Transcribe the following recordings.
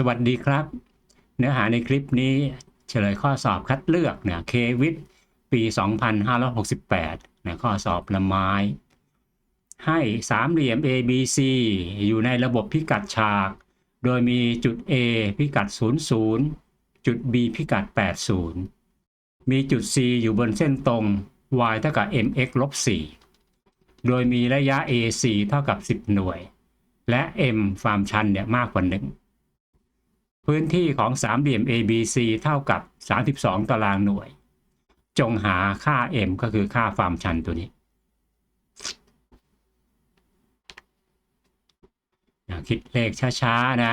สวัสดีครับ เนื้อหาในคลิปนี้เฉลยข้อสอบคัดเลือกเนี่ยเควิทปี 2568นะข้อสอบละไม้ ให้สามเหลี่ยม ABC อยู่ในระบบพิกัดฉาก โดยมีจุด A พิกัด 00 จุด B พิกัด 80 มีจุด C อยู่บนเส้นตรง y เท่ากับ mx ลบ4โดยมีระยะ AC เท่ากับ 10 หน่วย และ m ความชันเนี่ยมากกว่า1 พื้นที่ของสามเหลี่ยม ABC เท่ากับ 32 ตารางหน่วย จงหาค่า m ก็คือค่าความชันตัวนี้คิดเลขช้าๆนะ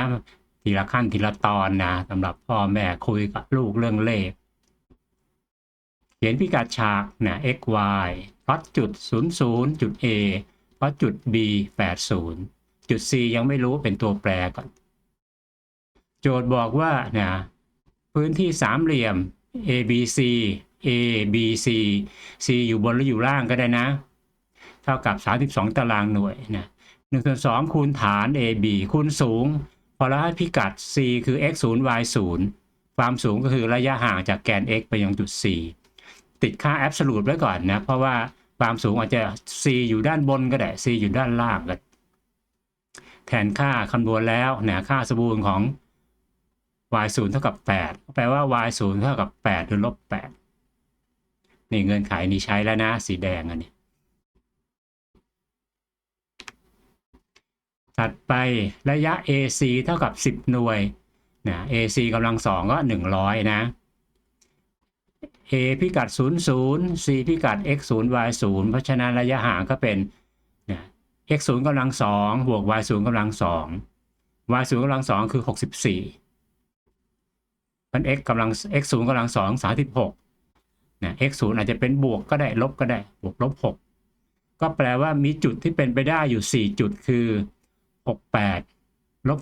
ทีละขั้นทีละตอนนะสำหรับพ่อแม่คุยกับลูกเรื่องเลข เขียนพิกัดฉากนะ x y พลอตจุด 00 จุด A พลอตจุด B 80 จุด C ยังไม่รู้เป็นตัวแปรก่อน โจทย์บอกว่านะพื้นที่สามเหลี่ยม ABC A B C C อยู่บนหรืออยู่ล่างก็ได้นะ เท่ากับ 32 ตารางหน่วยนะ1ส่วน2คูณฐาน AB คูณสูง พอเราให้พิกัด C คือ x 0 y 0ความสูงก็คือระยะห่างจากแกน x ไปยังจุด C ติดค่า absolute ไว้ก่อนนะ เพราะว่าความสูงอาจจะ C อยู่ด้านบนก็ได้ C อยู่ด้านล่างก็แทนค่าคำนวณแล้วนะค่าสมบูรณ์ของ y 0เท่ากับ8แปลว่า y 0เท่ากับ8หรือลบ8นี่เงื่อนไขนี้ใช้แล้วนะ สีแดงอันนี้ ถัดไประยะ AC เท่ากับ 10 หน่วยนะ AC กำลังสองก็ 100 นะ A พิกัด 00 C พิกัด x 0 y 0เพราะฉะนั้นระยะห่างก็เป็นนะ x 0กำลังสองบวก y 0กำลังสอง y 0กำลังสองคือ 64 มัน x กำลัง x 0กำลังสอง36นะ x 0อาจจะเป็นบวกก็ได้ลบก็ได้บวกลบ6ก็แปลว่ามีจุดที่เป็นไปได้อยู่4จุดคือ68ลบ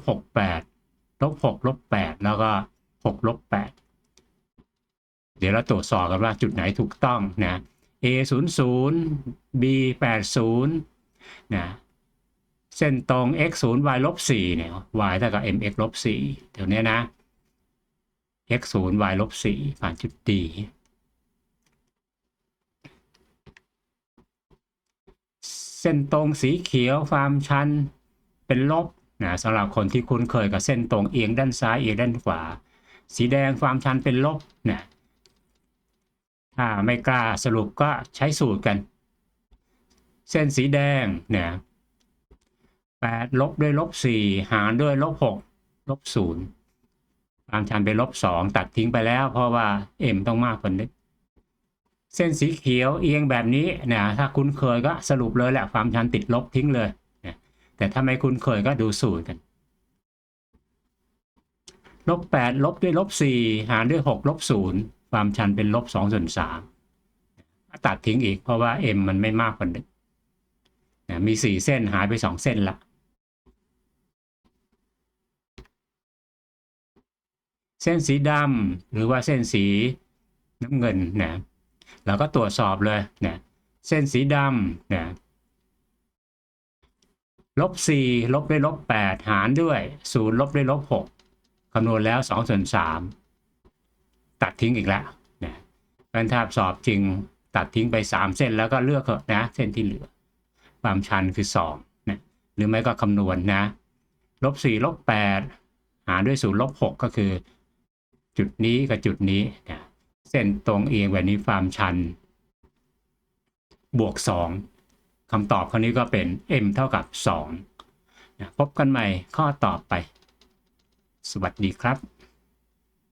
68ลบ6ลบ8แล้วก็6ลบ8เดี๋ยวเราตรวจสอบกันว่าจุดไหนถูกต้องนะ A 0 0 B 8 0นะเส้นตรง x 0 y ลบ4เนี่ย y เท่ากับ mx ลบ4เดี๋ยวนี้นะ x 0 y ลบ4ผ่านจุด D เส้นตรงสีเขียวความชันเป็นลบนะสำหรับคนที่คุ้นเคยกับเส้นตรงเอียงด้านซ้ายเอียงด้านขวา สีแดงความชันเป็นลบนะถ้าไม่กล้าสรุปก็ใช้สูตรกัน เส้นสีแดงเนี่ยแปดลบด้วยลบสี่หารด้วยลบหกลบศูนย์ ความชันเป็นลบสองตัดทิ้งไปแล้ว เพราะว่า m ต้องมากกว่านี้เส้นสีเขียวเอียงแบบนี้นะถ้าคุ้นเคยก็สรุปเลยแหละความชันติดลบทิ้งเลยนะแต่ถ้าไม่คุ้นเคยก็ดูสูตรกันลบแปดลบด้วยลบสี่หารด้วยหกลบศูนย์ความชันเป็นลบสองส่วนสามตัดทิ้งอีกเพราะว่า m มันไม่มากกว่าหนึ่งนะมีสี่เส้นหายไปสองเส้นละ เส้นสีดำหรือว่าเส้นสีน้ำเงินนะเราก็ตรวจสอบเลยนะเส้นสีดำนะลบสี่ลบด้วยลบแปดหารด้วยศูนย์ลบด้วยลบหกคำนวณแล้วสองส่วนสามตัดทิ้งอีกแล้วนะการถ้าสอบจริงตัดทิ้งไปสามเส้นแล้วก็เลือกเถอะนะเส้นที่เหลือ ความชันคือสองนะหรือไม่ก็คำนวณนะลบสี่ลบแปดหารด้วยศูนย์ลบหกก็คือ จุดนี้กับจุดนี้นะเส้นตรงเอียงแบบนี้ความชัน บวกสองคำตอบข้อนี้ก็เป็น m เท่ากับ2นะพบกันใหม่ข้อต่อไป สวัสดีครับ